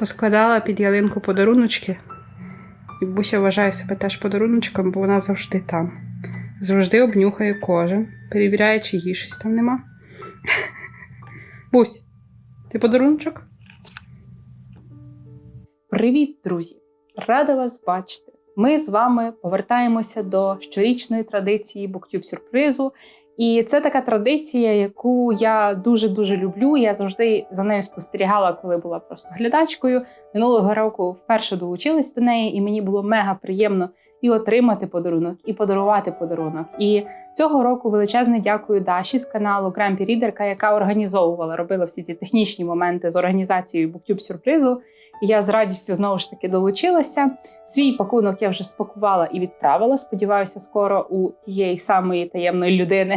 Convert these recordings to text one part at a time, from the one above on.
Поскладала під ялинку подаруночки. І Буся вважає себе теж подаруночком, бо вона завжди там. Завжди обнюхає кожен, перевіряє, чи їй щось там нема. Бусь, ти подаруночок? Привіт, друзі! Рада вас бачити! Ми з вами повертаємося до щорічної традиції BookTube сюрпризу. І це така традиція, яку я дуже дуже люблю. Я завжди за нею спостерігала, коли була просто глядачкою. Минулого року вперше долучилась до неї, і мені було мега приємно і отримати подарунок, і подарувати подарунок. І цього року величезне дякую Даші з каналу Grumpy Readerка, яка організовувала, робила всі ці технічні моменти з організацією BookTube сюрпризу. І я з радістю знову ж таки долучилася. Свій пакунок я вже спакувала і відправила. Сподіваюся, скоро у тієї самої таємної людини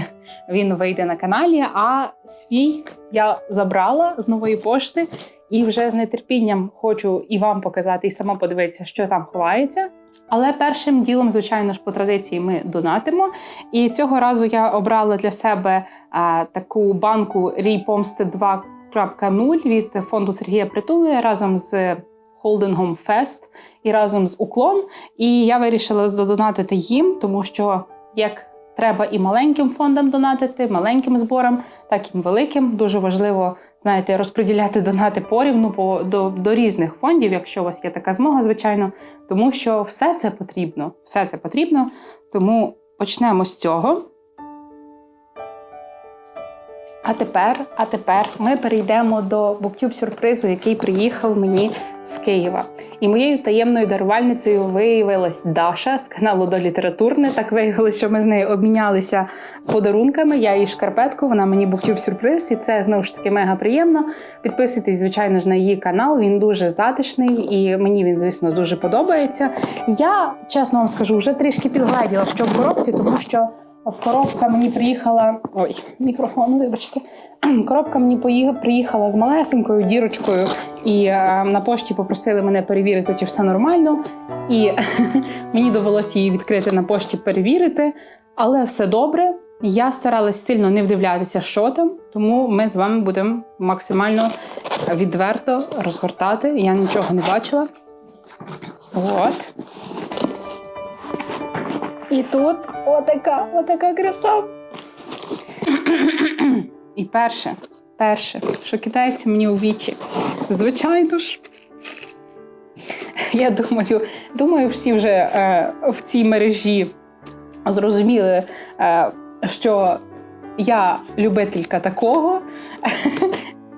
він вийде на каналі. А свій я забрала з нової пошти і вже з нетерпінням хочу і вам показати, і сама подивитися, що там ховається. Але першим ділом, звичайно ж, по традиції ми донатимо. І цього разу я обрала для себе а, таку банку Рій Помсти 2.0 від фонду Сергія Притули разом з холдингом Фест і разом з Уклон. І я вирішила задонатити їм, тому що як треба і маленьким фондам донатити, маленьким зборам, так і великим. Дуже важливо, знаєте, розподіляти донати порівну по до, до різних фондів, якщо у вас є така змога, звичайно, тому що все це потрібно. Все це потрібно. Тому почнемо з цього. А тепер, а тепер ми перейдемо до BookTube сюрпризу, який приїхав мені з Києва. І моєю таємною дарувальницею виявилась Даша з каналу до літературне. Так виявилось, що ми з нею обмінялися подарунками. Я їй шкарпетку, вона мені BookTube сюрприз, і це знову ж таки мега приємно. Підписуйтесь, звичайно ж, на її канал. Він дуже затишний і мені він, звісно, дуже подобається. Я чесно вам скажу, вже трішки підгледіла, що в коробці, тому що. Коробка мені приїхала. Ой, мікрофон, вибачте. Коробка мені приїхала з малесенькою дірочкою, і е, на пошті попросили мене перевірити, чи все нормально. І мені довелося її відкрити на пошті, перевірити. Але все добре. Я старалась сильно не вдивлятися, що там, тому ми з вами будемо максимально відверто розгортати. Я нічого не бачила. От. І тут отака, отака краса. І перше, перше, що китайці мені у вічі. Звичайно ж. Я думаю, думаю, всі вже е, в цій мережі зрозуміли, е, що я любителька такого.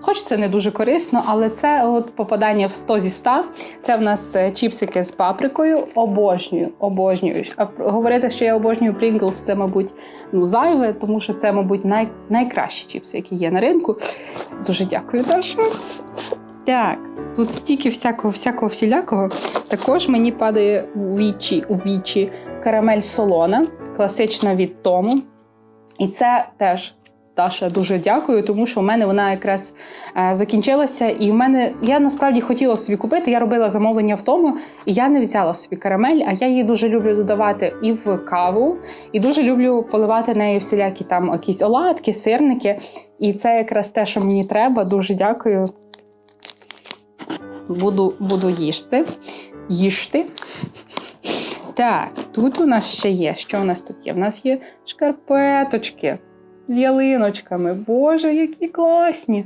Хоч це не дуже корисно, але це от попадання в 100 зі 100. Це в нас е, чіпсики з паприкою. Обожнюю, обожнюю. А говорити, що я обожнюю Pringles, це, мабуть, ну, зайве, тому що це, мабуть, най... найкращі чіпси, які є на ринку. Дуже дякую, Даша. Так, тут стільки всякого, всякого всілякого. Також мені падає у вічі, у вічі карамель солона, класична від Тому. І це теж Даша, дуже дякую, тому що в мене вона якраз е, закінчилася. І в мене я насправді хотіла собі купити. Я робила замовлення в тому, і я не взяла собі карамель, а я її дуже люблю додавати і в каву, і дуже люблю поливати нею всілякі там якісь оладки, сирники. І це якраз те, що мені треба. Дуже дякую. Буду, буду їсти. Їжти. Так, тут у нас ще є. Що у нас тут є? У нас є шкарпеточки з ялиночками. Боже, які класні!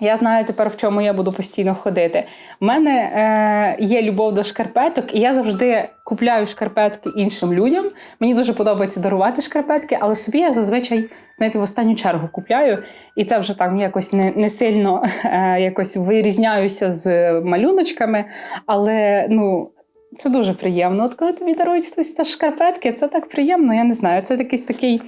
Я знаю тепер, в чому я буду постійно ходити. У мене е, є любов до шкарпеток, і я завжди купляю шкарпетки іншим людям. Мені дуже подобається дарувати шкарпетки, але собі я зазвичай знаєте, в останню чергу купляю. І це вже там якось не не сильно е, якось вирізняюся з малюночками. Але ну, це дуже приємно. От коли тобі дарують хтось та шкарпетки, це так приємно, я не знаю. Це якийсь такий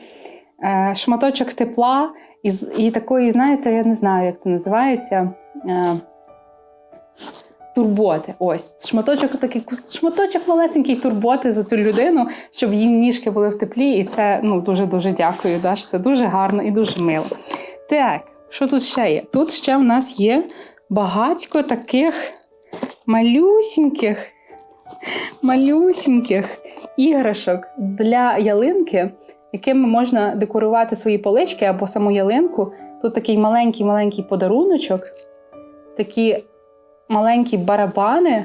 е, шматочок тепла і, і такої, знаєте, я не знаю, як це називається. Е, Турботи, ось шматочок такий шматочок малесенький турботи за цю людину, щоб її ніжки були в теплі, і це ну дуже дуже дякую. Даш, це дуже гарно і дуже мило. Так, що тут ще є? Тут ще в нас є багатько таких малюсіньких малюсіньких іграшок для ялинки, якими можна декорувати свої полички або саму ялинку. Тут такий маленький-маленький подаруночок, такі маленькі барабани.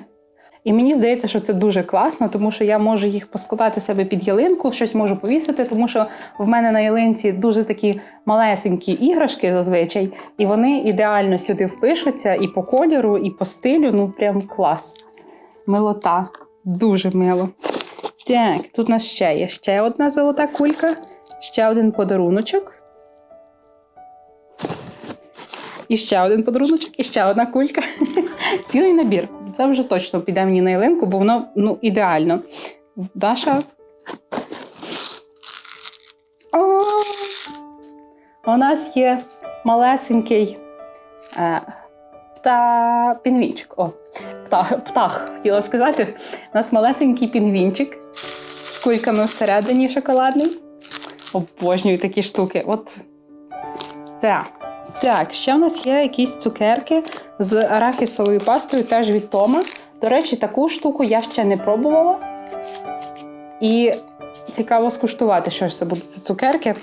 І мені здається, що це дуже класно, тому що я можу їх поскладати себе під ялинку, щось можу повісити, тому що в мене на ялинці дуже такі малесенькі іграшки зазвичай, і вони ідеально сюди впишуться і по кольору, і по стилю. Ну прям клас. Милота. Дуже мило. Так, тут у нас ще є ще одна золота кулька, ще один подаруночок. І ще один подаруночок, і ще одна кулька. Цілий набір. Це вже точно піде мені на ялинку, бо воно ну, ідеально. Даша. О! У нас є малесенький е, та пінгвінчик. О, птах, птах, хотіла сказати. У нас малесенький пінгвінчик з кульками всередині шоколадний. Обожнюю такі штуки. От. Так. Так, ще в нас є якісь цукерки з арахісовою пастою, теж від Тома. До речі, таку штуку я ще не пробувала. І цікаво скуштувати, що ж це будуть за цукерки.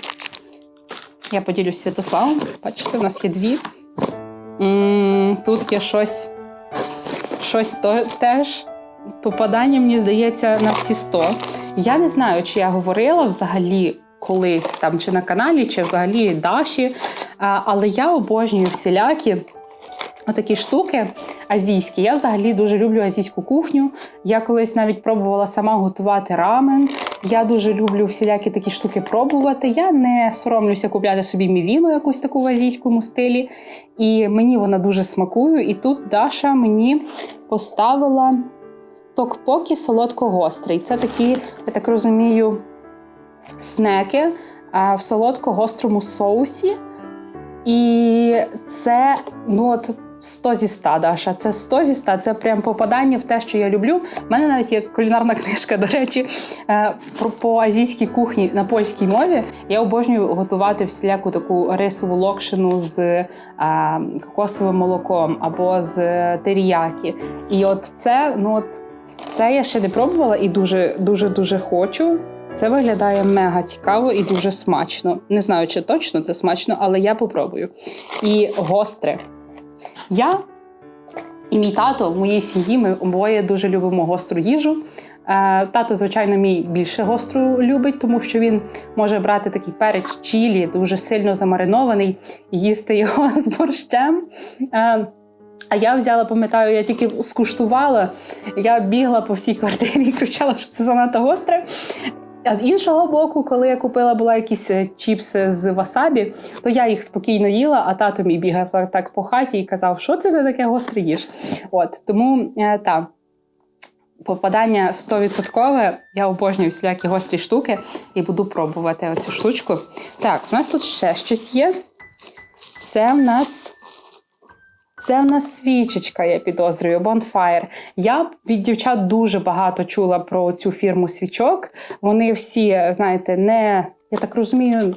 Я поділюсь Святославом. Бачите, у нас є дві. м тут є щось, щось то, теж. Попадання, мені здається, на всі 100. Я не знаю, чи я говорила взагалі колись там, чи на каналі, чи взагалі Даші. Але я обожнюю всілякі отакі штуки азійські. Я взагалі дуже люблю азійську кухню. Я колись навіть пробувала сама готувати рамен. Я дуже люблю всілякі такі штуки пробувати. Я не соромлюся купляти собі мівіну якусь таку в азійському стилі. І мені вона дуже смакує. І тут Даша мені поставила токпокі солодко-гострий. Це такі, я так розумію, снеки в солодко-гострому соусі. І це ну от 100 зі 100, Даша. Це 100 зі 100, це прям попадання в те, що я люблю. У мене навіть є кулінарна книжка, до речі, е, про по азійській кухні на польській мові. Я обожнюю готувати всіляку таку рисову локшину з е, кокосовим молоком або з теріякі. І от це, ну от це я ще не пробувала і дуже дуже дуже хочу. Це виглядає мега цікаво і дуже смачно. Не знаю, чи точно це смачно, але я попробую. І гостре. Я і мій тато в моїй сім'ї ми обоє дуже любимо гостру їжу. Е, Тато, звичайно, мій більше гостру любить, тому що він може брати такий перець чілі, дуже сильно замаринований, їсти його з борщем. Е, А я взяла, пам'ятаю, я тільки скуштувала, я бігла по всій квартирі і кричала, що це занадто гостре. А з іншого боку, коли я купила була якісь е, чіпси з васабі, то я їх спокійно їла, а тато мій бігав так по хаті і казав, що це за таке гостре їж. От тому е, та. Попадання 100%. Я обожнюю всілякі гострі штуки і буду пробувати оцю штучку. Так, у нас тут ще щось є. Це в нас. Це в нас свічечка, я підозрюю, Bonfire. Я від дівчат дуже багато чула про цю фірму свічок. Вони всі, знаєте, не, я так розумію,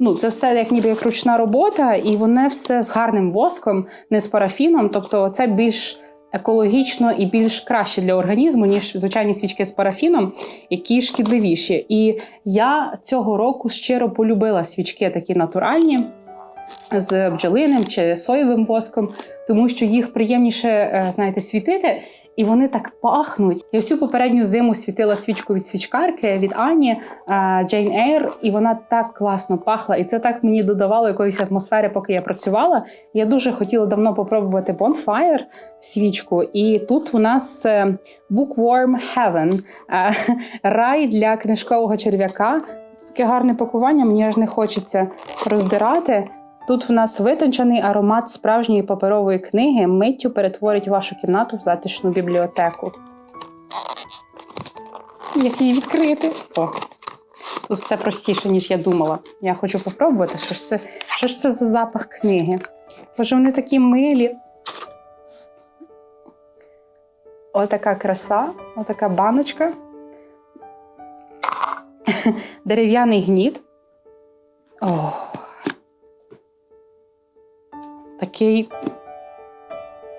ну, це все як ніби як ручна робота, і вони все з гарним воском, не з парафіном. Тобто, це більш екологічно і більш краще для організму, ніж звичайні свічки з парафіном, які шкідливіші. І я цього року щиро полюбила свічки такі натуральні з бджолиним чи соєвим воском, тому що їх приємніше, е, знаєте, світити. І вони так пахнуть. Я всю попередню зиму світила свічку від свічкарки від Ані Джейн Ейр, і вона так класно пахла. І це так мені додавало якоїсь атмосфери, поки я працювала. Я дуже хотіла давно попробувати Bonfire свічку. І тут у нас е, Bookworm Heaven е, рай для книжкового черв'яка. Таке гарне пакування, мені аж не хочеться роздирати. Тут в нас витончений аромат справжньої паперової книги миттю перетворить вашу кімнату в затишну бібліотеку. Як її відкрити? О, тут все простіше, ніж я думала. Я хочу попробувати, що ж це, що ж це за запах книги. Боже, вони такі милі. Отака краса, отака баночка. Дерев'яний гніт. Ох такий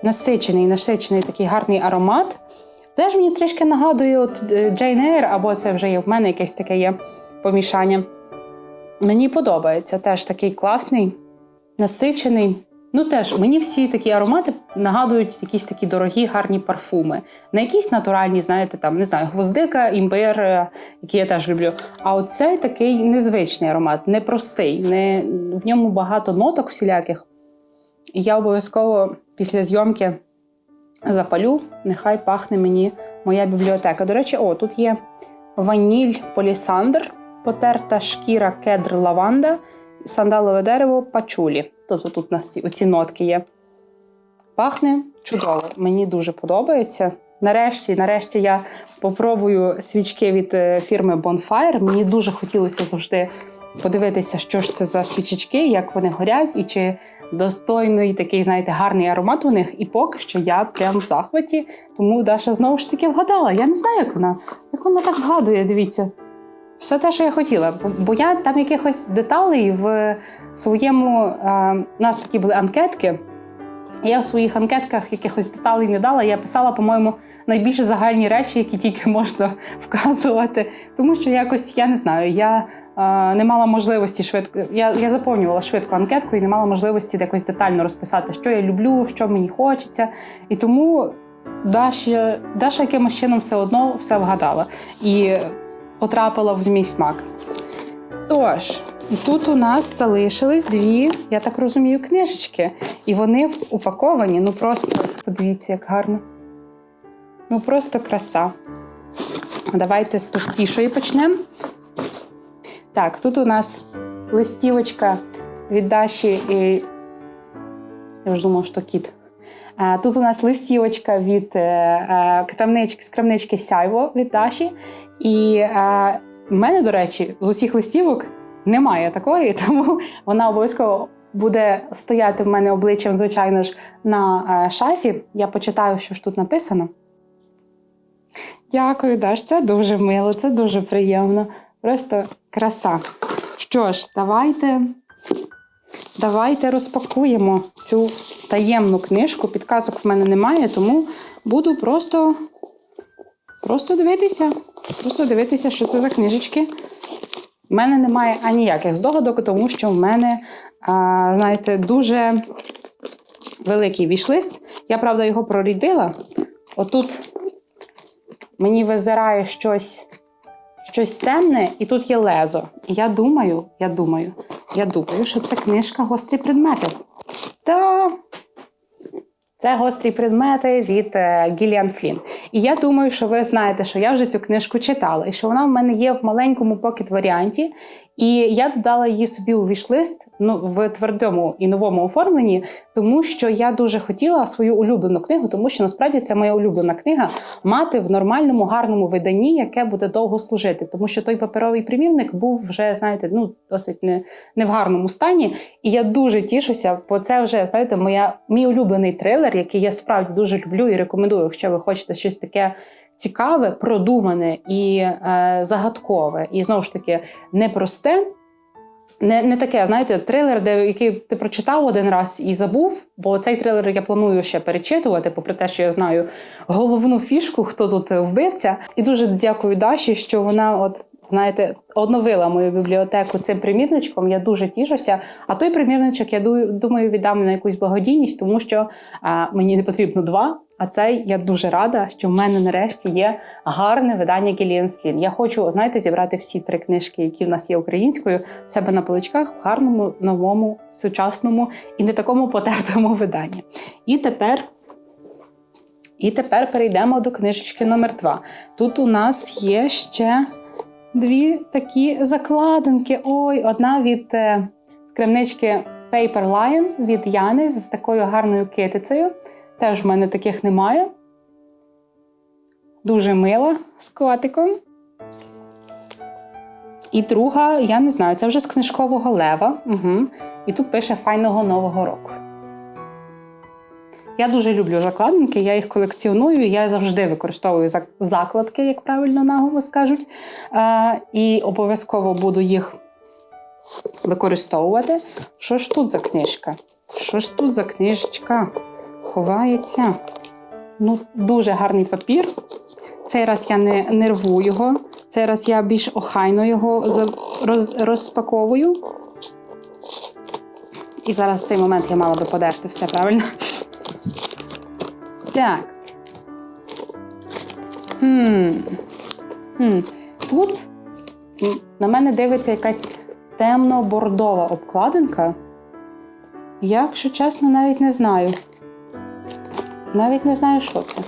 насичений, насичений такий гарний аромат. Теж мені трішки нагадує от Jane Eyre, або це вже є в мене якесь таке є помішання. Мені подобається теж такий класний, насичений. Ну теж мені всі такі аромати нагадують якісь такі дорогі, гарні парфуми. Не якісь натуральні, знаєте, там не знаю, гвоздика, імбир, е, які я теж люблю. А оцей такий незвичний аромат, непростий, не, в ньому багато ноток всіляких. Я обов'язково після зйомки запалю, нехай пахне мені моя бібліотека. До речі, о, тут є ваніль полісандр, потерта шкіра кедр лаванда, сандалове дерево пачулі. Тобто тут у нас ці нотки є. Пахне чудово. Мені дуже подобається. Нарешті, нарешті я попробую свічки від е, фірми Bonfire. Мені дуже хотілося завжди подивитися, що ж це за свічечки, як вони горять, і чи достойний такий, знаєте, гарний аромат у них. І поки що я прям в захваті. Тому Даша знову ж таки вгадала. Я не знаю, як вона. Як вона так вгадує, дивіться. Все те, що я хотіла. Бо- я там якихось деталей в своєму. Е, у нас такі були анкетки. Я в своїх анкетках якихось деталей не дала. Я писала, по-моєму, найбільш загальні речі, які тільки можна вказувати. Тому що якось я не знаю, я е, не мала можливості швидко. Я, я заповнювала швидко анкетку і не мала можливості якось детально розписати, що я люблю, що мені хочеться. І тому Даша, Даша якимось чином все одно все вгадала і потрапила в мій смак. Тож, тут у нас залишились дві, я так розумію, книжечки. І вони упаковані. Ну просто подивіться, як гарно. Ну просто краса. Давайте з товстішої почнемо. Так, тут у нас листівочка від Даші. І... Я вже думала, що кіт. Тут у нас листівочка від е, е, крамнички, з крамнички Сяйво від Даші. І е, в мене, до речі, з усіх листівок немає такої, тому вона обов'язково буде стояти в мене обличчям, звичайно ж, на е, шафі. Я почитаю, що ж тут написано. Дякую, Даш, це дуже мило, це дуже приємно. Просто краса. Що ж, давайте, давайте розпакуємо цю таємну книжку. Підказок в мене немає, тому буду просто, просто дивитися. Просто дивитися, що це за книжечки. У мене немає аніяких здогадок, тому що в мене, а, знаєте, дуже великий вішлист. Я, правда, його прорідила. Отут мені визирає щось, щось темне, і тут є лезо. І я думаю, я думаю, я думаю, що це книжка гострі предмети. Та це гострі предмети від е, Гіліан Флін. І я думаю, що ви знаєте, що я вже цю книжку читала, і що вона в мене є в маленькому покет варіанті. І я додала її собі у вішлист ну, в твердому і новому оформленні, тому що я дуже хотіла свою улюблену книгу, тому що насправді це моя улюблена книга мати в нормальному гарному виданні, яке буде довго служити. Тому що той паперовий примірник був вже, знаєте, ну досить не, не в гарному стані. І я дуже тішуся, бо це вже знаєте, моя мій улюблений трилер, який я справді дуже люблю і рекомендую, якщо ви хочете щось таке цікаве, продумане і е, загадкове, і знову ж таки непросте. Не, не таке, знаєте, трилер, де який ти прочитав один раз і забув, бо цей трилер я планую ще перечитувати, попри те, що я знаю головну фішку, хто тут вбивця. І дуже дякую Даші, що вона, от знаєте, оновила мою бібліотеку цим примірничком. Я дуже тішуся. А той примірничок, я ду- думаю, віддам на якусь благодійність, тому що а, мені не потрібно два. А цей я дуже рада, що в мене нарешті є гарне видання Гіліан Флін. Я хочу, знаєте, зібрати всі три книжки, які в нас є українською, в себе на поличках в гарному, новому, сучасному і не такому потертому виданні. І тепер. І тепер перейдемо до книжечки номер 2 Тут у нас є ще дві такі закладинки. Ой, одна від е, скремнички Paper Lion від Яни з такою гарною китицею. Теж в мене таких немає. Дуже мила з котиком. І друга, я не знаю, це вже з книжкового лева. Угу. І тут пише файного нового року. Я дуже люблю закладинки, я їх колекціоную, я завжди використовую закладки, як правильно наголос кажуть. І обов'язково буду їх використовувати. Що ж тут за книжка? Що ж тут за книжечка? Ховається. Ну, дуже гарний папір. Цей раз я не, не рву його. Цей раз я більш охайно його роз, розпаковую. І зараз в цей момент я мала би подерти все правильно. Так. Хм. Хм. Тут на мене дивиться якась темно-бордова обкладинка. Я, якщо чесно, навіть не знаю. Навіть не знаю, що це.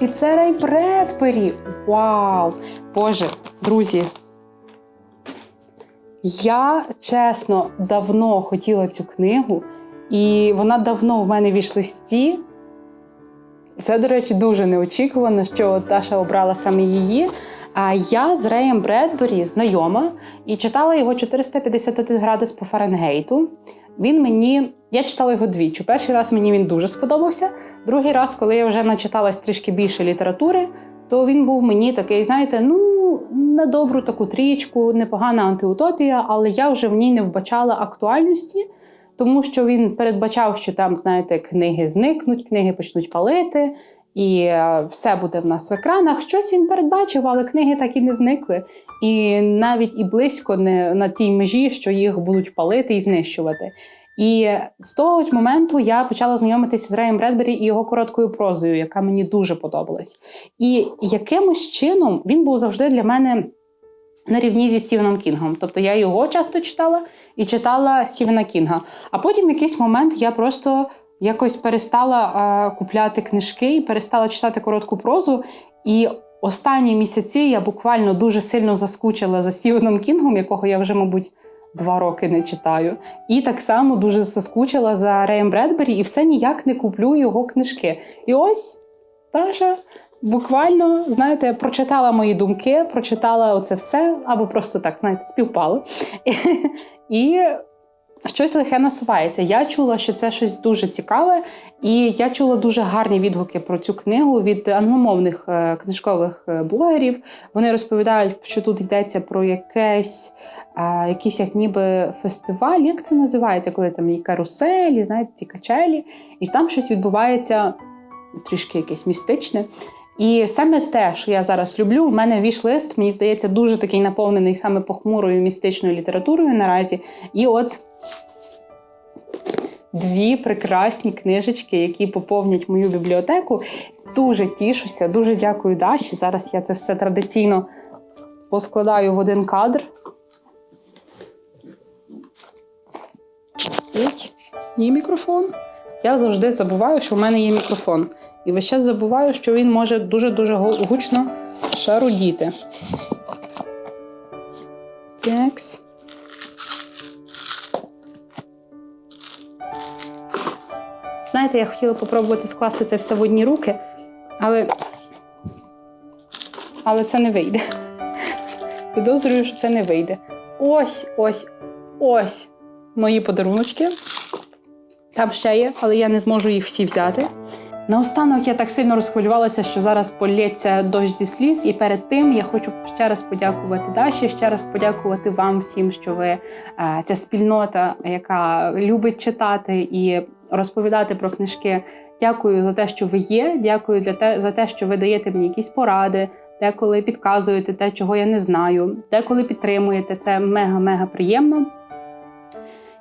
І це Рей Бредбері. Вау! Боже, друзі. Я чесно давно хотіла цю книгу, і вона давно в мене в вішлисті. Це, до речі, дуже неочікувано, що Таша обрала саме її. А я з Реєм Бредбері знайома і читала його 451 градус по Фаренгейту. Він мені. Я читала його двічі. Перший раз мені він дуже сподобався. Другий раз, коли я вже начиталась трішки більше літератури, то він був мені такий, знаєте, ну, на добру таку трічку, непогана антиутопія, але я вже в ній не вбачала актуальності, тому що він передбачав, що там, знаєте, книги зникнуть, книги почнуть палити, і е, все буде в нас в екранах. Щось він передбачив, але книги так і не зникли. І навіть і близько не на тій межі, що їх будуть палити і знищувати. І з того моменту я почала знайомитися з Реєм Бредбері і його короткою прозою, яка мені дуже подобалась. І якимось чином він був завжди для мене на рівні зі Стівеном Кінгом. Тобто я його часто читала і читала Стівена Кінга. А потім якийсь момент я просто якось перестала а, купляти книжки і перестала читати коротку прозу. І останні місяці я буквально дуже сильно заскучила за Стівеном Кінгом, якого я вже, мабуть, два роки не читаю. І так само дуже заскучила за Реєм Бредбері і все ніяк не куплю його книжки. І ось Таша буквально, знаєте, прочитала мої думки, прочитала оце все, або просто так, знаєте, співпало. І щось лихе насувається. Я чула, що це щось дуже цікаве, і я чула дуже гарні відгуки про цю книгу від англомовних е, книжкових е, блогерів. Вони розповідають, що тут йдеться про якесь, е, якийсь як ніби фестиваль. Як це називається, коли там є каруселі, знаєте, ці качелі, і там щось відбувається трішки якесь містичне. І саме те, що я зараз люблю, в мене віш-лист, мені здається, дуже такий наповнений саме похмурою містичною літературою наразі. І от дві прекрасні книжечки, які поповнять мою бібліотеку. Дуже тішуся, дуже дякую Даші. Зараз я це все традиційно поскладаю в один кадр. Є мікрофон. Я завжди забуваю, що в мене є мікрофон. І весь час забуваю, що він може дуже-дуже гучно шарудіти. Такс. Знаєте, я хотіла попробувати скласти це все в одні руки, але, але це не вийде. Підозрюю, що це не вийде. Ось, ось, ось мої подаруночки. Там ще є, але я не зможу їх всі взяти. Наостанок я так сильно розхвилювалася, що зараз полється дощ зі сліз. І перед тим я хочу ще раз подякувати Даші, ще раз подякувати вам всім, що ви е, ця спільнота, яка любить читати і розповідати про книжки. Дякую за те, що ви є. Дякую для те, за те, що ви даєте мені якісь поради, деколи підказуєте те, чого я не знаю, деколи підтримуєте. Це мега-мега приємно.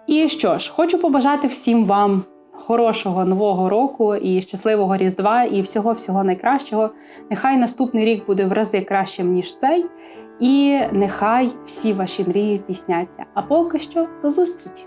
І що ж, хочу побажати всім вам хорошого нового року і щасливого Різдва, і всього-всього найкращого. Нехай наступний рік буде в рази кращим, ніж цей, і нехай всі ваші мрії здійсняться. А поки що до зустрічі!